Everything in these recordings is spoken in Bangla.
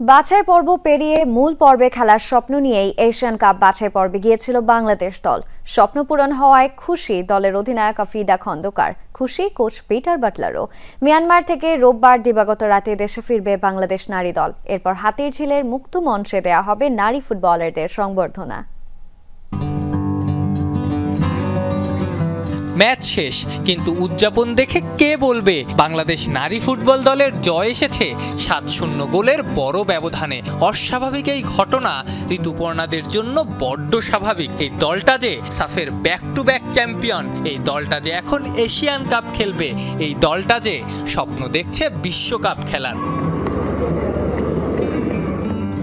বাছাই পর্ব পেরিয়ে মূল পর্বে খেলার স্বপ্ন নিয়েই এশিয়ান কাপ বাছাই পর্বে গিয়েছিল বাংলাদেশ দল। স্বপ্ন পূরণ হওয়ায় খুশি দলের অধিনায়ক আফিদা খন্দকার, খুশি কোচ পিটার বাটলারও। মিয়ানমার থেকে রোববার দিবাগত রাতে দেশে ফিরবে বাংলাদেশ নারী দল। এরপর হাতির ঝিলের মুক্ত মঞ্চে দেয়া হবে নারী ফুটবলারদের সংবর্ধনা। ম্যাচ শেষ, কিন্তু উদযাপন দেখে কে বলবে? বাংলাদেশ নারী ফুটবল দলের জয় এসেছে, সাত শূন্য গোলের বড় ব্যবধানে। অস্বাভাবিক এই ঘটনা, ঋতুপর্ণাদের জন্য বড্ড স্বাভাবিক। এই দলটা যে সাফের ব্যাক টু ব্যাক চ্যাম্পিয়ন এই দলটা যে এখন এশিয়ান কাপ খেলবে, এই দলটা যে স্বপ্ন দেখছে বিশ্বকাপ খেলার।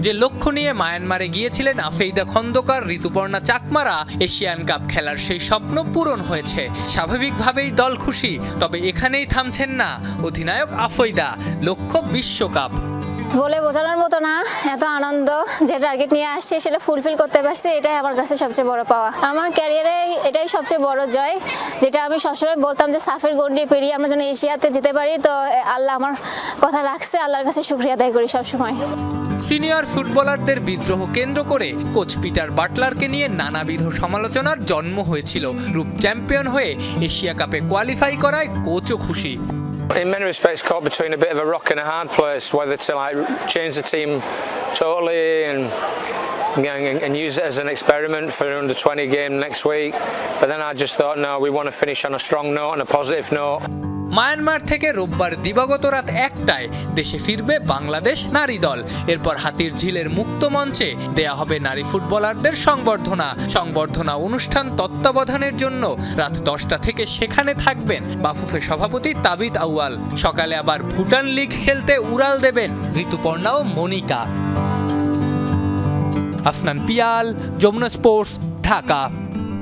যে লক্ষ্য নিয়ে মায়ানমারে গিয়েছিলেন আফেইদা খন্দকার, ঋতুপর্ণা চাকমারা, এশিয়ান কাপ খেলার সেই স্বপ্ন পূরণ হয়েছে। স্বাভাবিকভাবেই দল খুশি, তবে এখানেই থামছেন না অধিনায়ক আফেইদা, লক্ষ্য বিশ্বকাপ। বলে বোঝানোর মতো না, এত আনন্দ যে টার্গেট নিয়ে আসছে সেটা ফুলফিল করতে পারছি, এটাই আমার কাছে সবচেয়ে বড় পাওয়া। আমার ক্যারিয়ারে এটাই সবচেয়ে বড় জয়, যেটা আমি সবসময় বলতাম যে সাফের গন্ডি পেরিয়ে আমরা যেন এশিয়াতে যেতে পারি, তো আল্লাহ আমার কথা রাখছে, আল্লাহর কাছে শুক্রিয়া আদায় করি সবসময়। সিনিয়র ফুটবলারদের বিদ্রোহ কেন্দ্র করে কোচ পিটার বাটলারকে নিয়ে নানাবিধ সমালোচনার জন্ম হয়েছিল। রূপ চ্যাম্পিয়ন হয়ে এশিয়া কাপে কোয়ালিফাই করায় কোচও খুশি। In many respects caught between a bit of a rock and a hard place whether to like change the team totally and and, use it as an experiment for an under 20 game next week. But then I just thought no we want to finish on a strong note and a positive note Myanmar থেকে রোববার দিবাগত রাত একটায় দেশে ফিরবে বাংলাদেশ নারী দল। এরপর হাতির ঝিলের মুক্ত মঞ্চে দেয়া হবে নারী ফুটবলারদের সংবর্ধনা। সংবর্ধনা অনুষ্ঠান তত্ত্বাবধানের জন্য রাত দশটা থেকে সেখানে থাকবেন বাফুফে সভাপতি তাবিত আউয়াল। সকালে আবার ভুটান লিগ খেলতে উড়াল দেবেন ঋতুপর্ণা ও মনিকা। আফনান পিয়াল, যমুনা স্পোর্টস, ঢাকা।